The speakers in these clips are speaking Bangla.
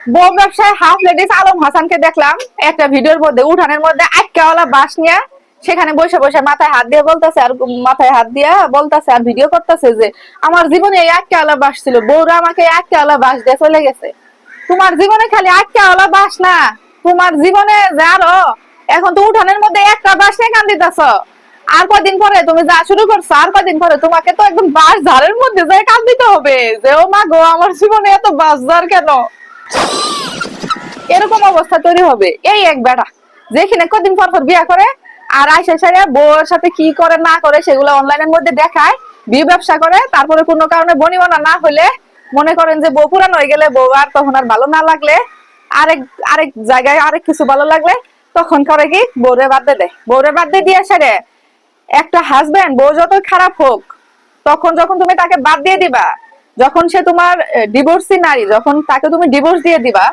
বউ ব্যবসায় হাফ লেডিস আলম হাসানকে দেখলাম, একটা ভিডিওর মধ্যে, উঠানের মধ্যে আটকাওয়ালা বাঁশ নিয়ে সেখানে বসে বসে মাথায় হাত দিয়ে বলতেছে আর মাথায় হাত দিয়ে বলতেছে আর ভিডিও করতেছে যে, আমার জীবনে এই আটকাওয়ালা বাঁশ ছিল, বউরা আমাকে আটকাওয়ালা বাঁশ দিয়ে চলে গেছে। তোমার জীবনে খালি আটকাওয়ালা বাঁশ না, তোমার জীবনে যে আরও, এখন তো উঠানের মধ্যে একটা বাস নিয়ে কান দিতেছ। আর কদিন পরে তুমি যা শুরু করছ, আর কদিন পরে তোমাকে তো একদম বাস ঝাড়ের মধ্যে যাই কান দিতে হবে, যে, ও মা গো, আমার জীবনে এত বাস ঝাড় কেন? এরকম অবস্থা তৈরি হবে। এই এক বেটা যেখানে কদিন পর পর বিয়া করে, আর আইসা সাইয়া বউয়ের সাথে কি করে না করে সেগুলো অনলাইনের মধ্যে দেখায়, বিয়ে ব্যবসা করে, তারপরে কোনো কারণে বনিবনা না হলে মনে করেন যে বউ পুরান হয়ে গেলে বউ আর তখন আর ভালো না লাগলে, আরেক আরেক জায়গায় আরেক কিছু ভালো লাগলে তখন করে কি বউরে বাদ দিয়ে বউরে বাদ দিয়ে সেরে একটা হাজবেন্ড বউ যত খারাপ হোক, তখন যখন তুমি তাকে বাদ দিয়ে দিবা যখন সে তোমার ডিভোর্সি নারী, যখন তাকে তুমি ডিভোর্স দিয়ে দিবা,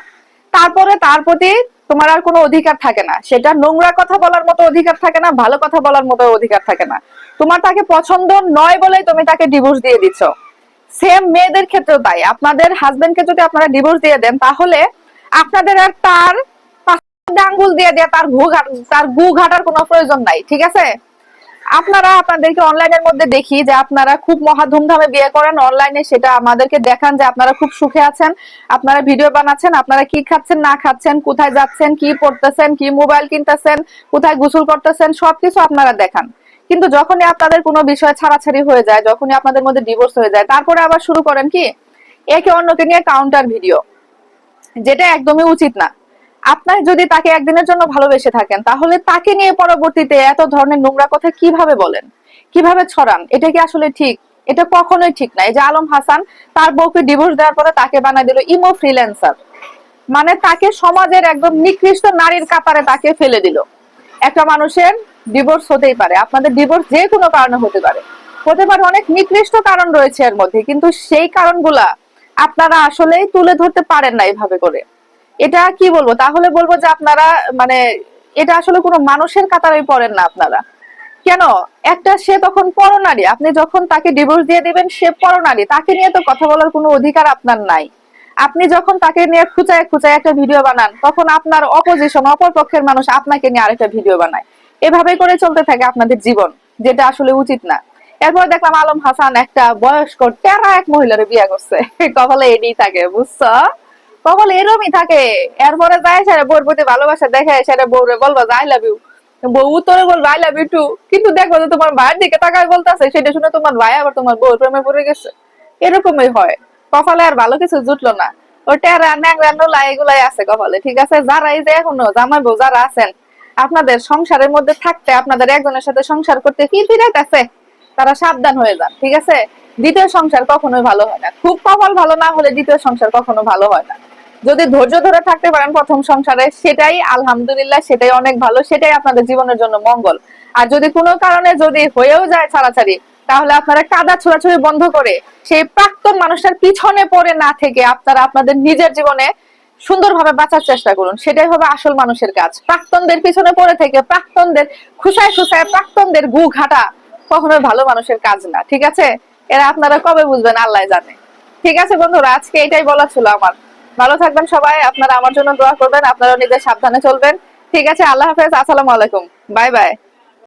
তারপরে তার প্রতি তোমার আর কোনো অধিকার থাকে না। সেটা নোংরা কথা বলার মতো অধিকার থাকে না, ভালো কথা বলার মতো অধিকার থাকে না। তোমার তাকে পছন্দ নয় বলেই তুমি তাকে ডিভোর্স দিয়ে দিচ্ছ। সেম মেয়েদের ক্ষেত্রেও তাই। আপনাদের হাজবেন্ডকে যদি আপনারা ডিভোর্স দিয়ে দেন, তাহলে আপনাদের আর তার আঙ্গুল দিয়ে দিয়ে, তার ঘু, তার গু ঘাটার কোনো প্রয়োজন নাই, ঠিক আছে? আপনারা আপনাদেরকে অনলাইনের মধ্যে দেখি যে আপনারা খুব মহা ধুমধামে বিয়ে করেন। অনলাইনে সেটা আমাদেরকে দেখান যে আপনারা খুব সুখে আছেন। আপনারা ভিডিও বানাচ্ছেন, আপনারা কি খাচ্ছেন, না খাচ্ছেন, কোথায় যাচ্ছেন, কি পড়তেছেন, কি মোবাইল কিনতেছেন, কোথায় গোসল করতেছেন, সবকিছু আপনারা দেখান। কিন্তু যখনই আপনাদের কোনো বিষয় ছাড়াছাড়ি হয়ে যায়, যখনই আপনাদের মধ্যে ডিভোর্স হয়ে যায়, তারপরে আবার শুরু করেন কি? একে অন্যকে নিয়ে কাউন্টার ভিডিও যেটা একদমই উচিত না। আপনার যদি তাকে একদিনের জন্য ভালোবেসে থাকেন, তাহলে তাকে নিয়ে পরবর্তীতে এত ধরনের নোংরা কথা কীভাবে বলেন? কীভাবে ছড়ান? এটা কি আসলে ঠিক? এটা কখনোই ঠিক না। এই যে আলম হাসান, তার বউকে ডিভোর্স দেওয়ার পরে তাকে বানায় দিল ইমো ফ্রিল্যান্সার মানে তাকে সমাজের একদম নিকৃষ্ট নারীর কাতারে তাকে ফেলে দিল। একটা মানুষের ডিভোর্স হতেই পারে। আপনাদের ডিভোর্স যে কোনো কারণে হতে পারে। হতে পারে অনেক নিকৃষ্ট কারণ রয়েছে এর মধ্যে, কিন্তু সেই কারণগুলা আপনারা আসলেই তুলে ধরতে পারেন না এইভাবে করে। এটা কি বলব? তাহলে বলব যে আপনারা মানে এটা আসলে কোনো মানুষের কাতারে পড়েন না আপনারা। কেন? একটা সে তখন পরনারী। আপনি যখন তাকে ডিভোর্স দিয়ে দিবেন, সে পরনারী। তাকে নিয়ে তো কথা বলার কোনো অধিকার আপনার নাই। আপনি যখন তাকে নিয়ে খুচায় খুচায় একটা ভিডিও বানান, তখন আপনার অপোজিশন অপর পক্ষের মানুষ আপনাকে নিয়ে আরেকটা ভিডিও বানায়। এভাবে করে চলতে থাকে আপনাদের জীবন, যেটা আসলে উচিত না। এরপর দেখলাম আলম হাসান একটা বয়স্ক, টেরা এক মহিলার বিয়ে করছে। কপালে এডি থাকে, বুঝছ? এরমই থাকে। এরপরে যায় বউর প্রতি ভালোবাসা দেখে সেটা বউরে আই লাভ ইউ বউ আই লাভ ইউ টু কিন্তু যে তোমার ভাইয়ের দিকে তাকায় বলতেছে, সেটা শুনে তোমার ভাই আবার তোমার বউর প্রেমে পড়ে গেছে। এরকমই হয়। কপালে আর ভালো কিছু জুটলো না। ও টেরা, ন্যাংরা, নোলা, এগুলাই আছে কপালে, ঠিক আছে? যারা এই যে এখনও জামাই বউ যারা আছেন, আপনাদের সংসারের মধ্যে থাকতে, আপনাদের একজনের সাথে সংসার করতে কি আছে তারা সাবধান হয়ে যান, ঠিক আছে? দ্বিতীয় সংসার কখনোই ভালো হয় না। খুব কপাল ভালো না হলে দ্বিতীয় সংসার কখনো ভালো হয় না। যদি ধৈর্য ধরে থাকতে পারেন প্রথম সংসারে, সেটাই আলহামদুলিল্লাহ, সেটাই অনেক ভালো, সেটাই আপনাদের জীবনের জন্য মঙ্গল। আর যদি কোনো কারণে যদি হয়েও যায় ছাড়াছাড়ি, তাহলে আপনারা কাদা ছোড়াছুড়ি বন্ধ করে সেই প্রাক্তন মানুষটার পিছনে পড়ে না থেকে আপনারা আপনাদের নিজের জীবনে সুন্দরভাবে বাঁচার চেষ্টা করুন। সেটাই হবে আসল মানুষের কাজ। প্রাক্তনদের পিছনে পড়ে থেকে প্রাক্তনদের খুশায় খুশায় প্রাক্তনদের গু ঘাটা কখনোই ভালো মানুষের কাজ না, ঠিক আছে? এরা আপনারা কবে বুঝবেন? আল্লাহ জানে। ঠিক আছে বন্ধুরা, আজকে এটাই বলা ছিল আমার। ভালো থাকবেন সবাই, আপনারা আমার জন্য দোয়া করবেন আপনারা নিজের সাবধানে চলবেন। ঠিক আছে, আল্লাহ হাফেজ, আসসালামু আলাইকুম। Bye bye.